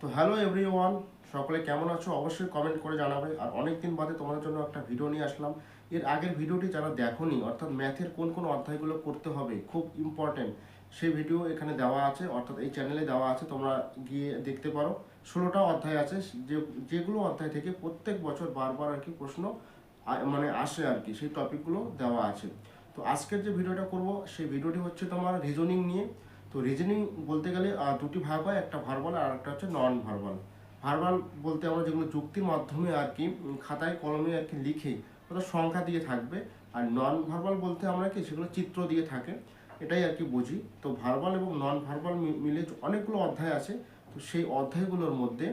তো hello everyone সকলে কেমন আছো? অবশ্যই কমেন্ট করে জানাবে। আর অনেক দিন বাদে তোমাদের জন্য একটা ভিডিও নিয়ে আসলাম। এর আগের ভিডিওটি যারা দেখোনি, অর্থাৎ ম্যাথের কোন কোন অধ্যায়গুলো করতে হবে, খুব ইম্পর্টেন্ট সেই ভিডিও এখানে দেওয়া আছে, অর্থাৎ এই চ্যানেলে দেওয়া আছে, তোমরা গিয়ে দেখতে পারো। ষোলোটা অধ্যায় আছে, যে, যেগুলো অধ্যায় থেকে প্রত্যেক বছর বারবার আর কি প্রশ্ন মানে আসে আর কি, সেই টপিকগুলো দেওয়া আছে। তো আজকের যে ভিডিওটা করব, সেই ভিডিওটি হচ্ছে তোমার রিজনিং নিয়ে। তো রিজনিং বলতে গেলে দুটি ভাগ হয়, একটা ভার্বাল আর একটা হচ্ছে নন ভার্বাল ভার্বাল বলতে আমরা যেগুলো যুক্তির মাধ্যমে আর কি খাতায়, কলমে আর কি লিখে, ওটা সংখ্যা দিয়ে থাকবে। আর নন ভার্বাল বলতে আমরা কি, সেগুলো চিত্র দিয়ে থাকে, এটাই আর কি বুঝি। তো ভার্বাল এবং নন ভার্বাল মিলে অনেকগুলো অধ্যায় আছে, তো সেই অধ্যায়গুলোর মধ্যে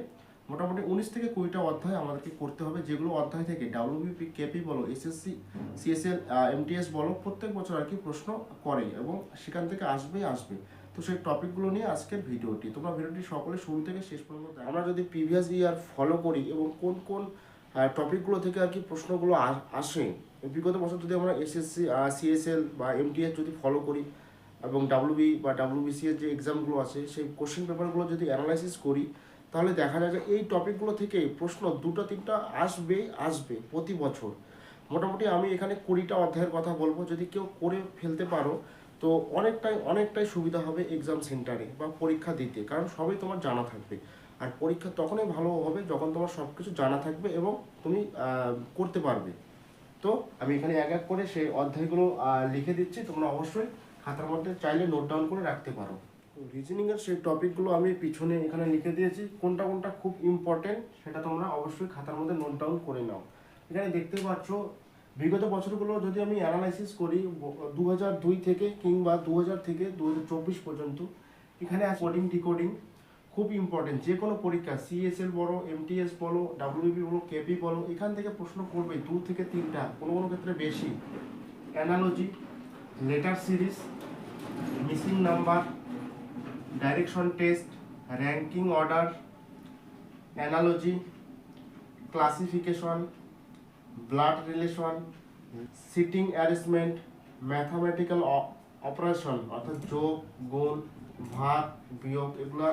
মোটামুটি উনিশ থেকে কুড়িটা অধ্যায় আমাদেরকে করতে হবে, যেগুলো অধ্যায় থেকে ডাব্লিউবিপি কেপি বলো এসএসসি সিএসএল এমটিএস বলো, প্রত্যেক বছর আর কি প্রশ্ন করে এবং সেখান থেকে আসবেই আসবে। তো সেই টপিকগুলো নিয়ে আজকের ভিডিওটি। তোমরা ভিডিওটি সকলে শুরু থেকে শেষ পর্যন্ত। আমরা যদি প্রিভিয়াস ইয়ার ফলো করি এবং কোন কোন টপিকগুলো থেকে আর কি প্রশ্নগুলো আসে, বিগত বছর যদি আমরা এসএসসি সিএসএল বা এমটিএস যদি ফলো করি এবং ডাব্লিউবি বা ডাব্লিউবিসি এর যে এক্সামগুলো আছে, সেই কোশ্চেন পেপারগুলো যদি অ্যানালাইসিস করি, তাহলে দেখা যায় যে এই টপিকগুলো থেকে প্রশ্ন দুটো, তিনটা আসবে আসবে প্রতি বছর। মোটামুটি আমি এখানে কুড়িটা অধ্যায়ের কথা বলব। যদি কেউ করে ফেলতে পারো তো অনেকটাই অনেকটাই সুবিধা হবে এক্সাম সেন্টারে বা পরীক্ষা দিতে, কারণ সবই তোমার জানা থাকবে। আর পরীক্ষা তখনই ভালো হবে যখন তোমার সব কিছু জানা থাকবে এবং তুমি করতে পারবে। তো আমি এখানে এক এক করে সেই অধ্যায়গুলো লিখে দিচ্ছি, তোমরা অবশ্যই খাতার মধ্যে চাইলে নোট ডাউন করে রাখতে পারো। রিজনিং এর সেই টপিকগুলো আমি পিছনে এখানে লিখে দিয়েছি, কোনটা কোনটা খুব ইম্পর্টেন্ট সেটা তোমরা অবশ্যই খাতার মধ্যে নোট ডাউন করে নাও। এখানে দেখতে পাচ্ছ বিগত বছরগুলো যদি আমি অ্যানালাইসিস করি দু দুই থেকে কিংবা দু হাজার থেকে দু পর্যন্ত, এখানে কোডিং ডিকোডিং খুব ইম্পর্টেন্ট যে কোনো পরীক্ষা সিএসএল বলো এমটিএস বলো ডাব্লিউবি বলো কেপি বলো, এখান থেকে প্রশ্ন করবে দু থেকে তিনটা, কোনো কোনো ক্ষেত্রে বেশি। Analogy letter series missing number direction test ranking order analogy classification blood relation, seating arrangement, mathematical operation, অর্থাৎ যোগ, গুণ, ভাগ, বিয়োগ, এগুলা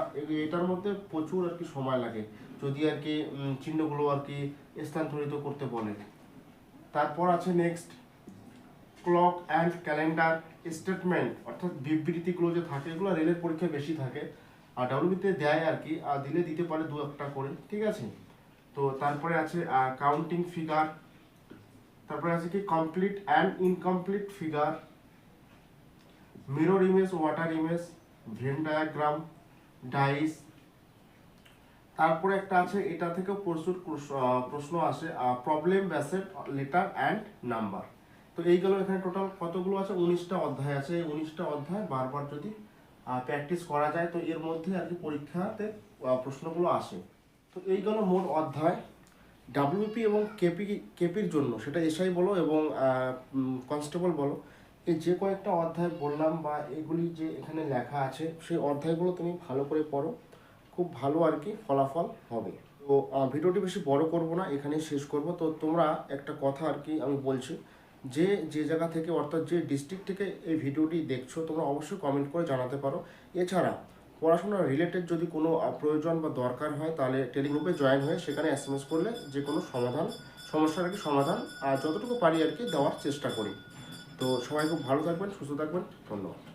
এটার মধ্যে প্রচুর আর কি সময় লাগে। যদি আর কি চিহ্নগুলো আর কি স্থানান্তরিত করতে বলে। তারপর আছে next clock and calendar statement অর্থাৎ বিবৃতিগুলো যে থাকে, এগুলো রেলের পরীক্ষায় বেশি থাকে। আর ডাব্লিউবিতে দেয় আর কি, আর দিলে দিতে পারে দু একটা করে, ঠিক আছে? তো তারপরে আছে কাউন্টিং ফিগার তারপরে আছে কি? Complete and incomplete figure mirror image water image Venn diagram dice তারপরে একটা আছে, এটা থেকেও প্রচুর প্রশ্ন- প্রশ্ন আসে problem based letter and number তো এইগুলো এখানে টোটাল কতগুলো আছে? উনিশটা অধ্যায় আছে। এই উনিশটা অধ্যায় বারবার যদি প্র্যাকটিস করা যায়, তো এর মধ্যে আর কি পরীক্ষাতে প্রশ্নগুলো আসে। তো এইগুলো মোট অধ্যায়। ডাব্লিউপি এবং কেপি কেপির জন্য, সেটা এসআই বলো এবং কনস্টেবল বলো এই যে কয়েকটা অধ্যায় বললাম বা এগুলি যে এখানে লেখা আছে, সেই অধ্যায়গুলো তুমি ভালো করে পড়ো, খুব ভালো আর কি ফলাফল হবে। তো ভিডিওটি বেশি বড় করব না, এখানেই শেষ করব। তো তোমরা একটা কথা আর কি আমি বলছি, যে যে জায়গা থেকে অর্থাৎ যে ডিস্ট্রিক্ট থেকে এই ভিডিওটি দেখছ, তোমরা অবশ্যই কমেন্ট করে জানাতে পারো। এছাড়া পড়াশোনা রিলেটেড যদি কোনো প্রয়োজন বা দরকার হয়, তাহলে টেলিগ্রুপে জয়েন হয়ে সেখানে এস এম এস করলে যে কোনো সমাধান, সমস্যার আর কি সমাধান, আর যতটুকু পারি আর কি দেওয়ার চেষ্টা করি। তো সবাই খুব ভালো থাকবেন, সুস্থ থাকবেন, ধন্যবাদ।